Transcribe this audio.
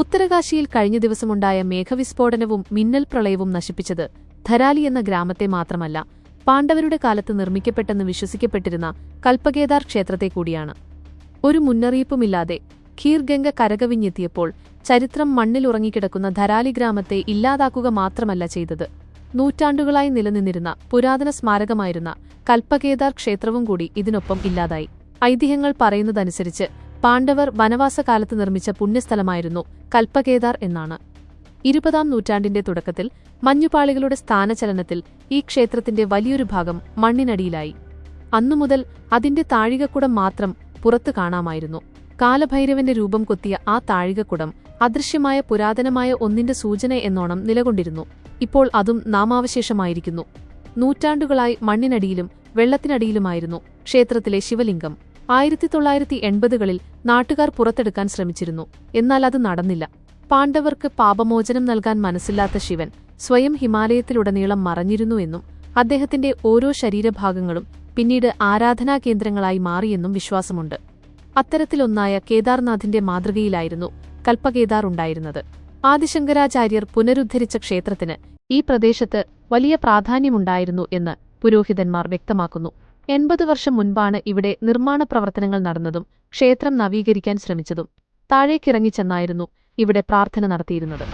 ഉത്തരകാശിയിൽ കഴിഞ്ഞ ദിവസമുണ്ടായ മേഘവിസ്ഫോടനവും മിന്നൽ പ്രളയവും നശിപ്പിച്ചത് ധരാലി എന്ന ഗ്രാമത്തെ മാത്രമല്ല പാണ്ഡവരുടെ കാലത്ത് നിർമ്മിക്കപ്പെട്ടെന്ന് വിശ്വസിക്കപ്പെട്ടിരുന്ന കൽപ്പകേദാർ ക്ഷേത്രത്തെ കൂടിയാണ്. ഒരു മുന്നറിയിപ്പുമില്ലാതെ ഖീർഗംഗ കരകവിഞ്ഞെത്തിയപ്പോൾ ചരിത്രം മണ്ണിൽ ഉറങ്ങിക്കിടക്കുന്ന ധരാലി ഗ്രാമത്തെ ഇല്ലാതാക്കുക മാത്രമല്ല ചെയ്തത്. നൂറ്റാണ്ടുകളായി നിലനിന്നിരുന്ന പുരാതന സ്മാരകമായിരുന്ന കൽപ്പകേദാർ ക്ഷേത്രവും കൂടി ഇതിനൊപ്പം ഇല്ലാതായി. ഐതിഹ്യങ്ങൾ പറയുന്നതനുസരിച്ച് പാണ്ഡവർ വനവാസകാലത്ത് നിർമ്മിച്ച പുണ്യസ്ഥലമായിരുന്നു കൽപ്പകേദാർ എന്നാണ്. ഇരുപതാം നൂറ്റാണ്ടിന്റെ തുടക്കത്തിൽ മഞ്ഞുപാളികളുടെ സ്ഥാനചലനത്തിൽ ഈ ക്ഷേത്രത്തിന്റെ വലിയൊരു ഭാഗം മണ്ണിനടിയിലായി. അന്നുമുതൽ അതിന്റെ താഴികക്കുടം മാത്രം പുറത്തു കാണാമായിരുന്നു. കാലഭൈരവന്റെ രൂപം കൊത്തിയ ആ താഴികക്കുടം അദൃശ്യമായ പുരാതനമായ ഒന്നിന്റെ സൂചന എന്നോണം നിലകൊണ്ടിരുന്നു. ഇപ്പോൾ അതും നാമാവശേഷമായിരിക്കുന്നു. നൂറ്റാണ്ടുകളായി മണ്ണിനടിയിലും വെള്ളത്തിനടിയിലുമായിരുന്നു ക്ഷേത്രത്തിലെ ശിവലിംഗം. ആയിരത്തി തൊള്ളായിരത്തി എൺപതുകളിൽ നാട്ടുകാർ പുറത്തെടുക്കാൻ ശ്രമിച്ചിരുന്നു. എന്നാൽ അത് നടന്നില്ല. പാണ്ഡവർക്ക് പാപമോചനം നൽകാൻ മനസ്സില്ലാത്ത ശിവൻ സ്വയം ഹിമാലയത്തിലുടനീളം മറഞ്ഞിരുന്നു എന്നും അദ്ദേഹത്തിന്റെ ഓരോ ശരീരഭാഗങ്ങളും പിന്നീട് ആരാധനാ കേന്ദ്രങ്ങളായി മാറിയെന്നും വിശ്വാസമുണ്ട്. അത്തരത്തിലൊന്നായ കേദാർനാഥിന്റെ മാതൃകയിലായിരുന്നു കൽപ്പകേദാർ ഉണ്ടായിരുന്നത്. ആദിശങ്കരാചാര്യർ പുനരുദ്ധരിച്ച ക്ഷേത്രത്തിന് ഈ പ്രദേശത്ത് വലിയ പ്രാധാന്യമുണ്ടായിരുന്നു എന്ന് പുരോഹിതന്മാർ വ്യക്തമാക്കുന്നു. എൺപത് വർഷം മുൻപാണ് ഇവിടെ നിർമ്മാണ പ്രവർത്തനങ്ങൾ നടന്നതും ക്ഷേത്രം നവീകരിക്കാൻ ശ്രമിച്ചതും. താഴേക്കിറങ്ങിച്ചെന്നായിരുന്നു ഇവിടെ പ്രാർത്ഥന നടത്തിയിരുന്നത്.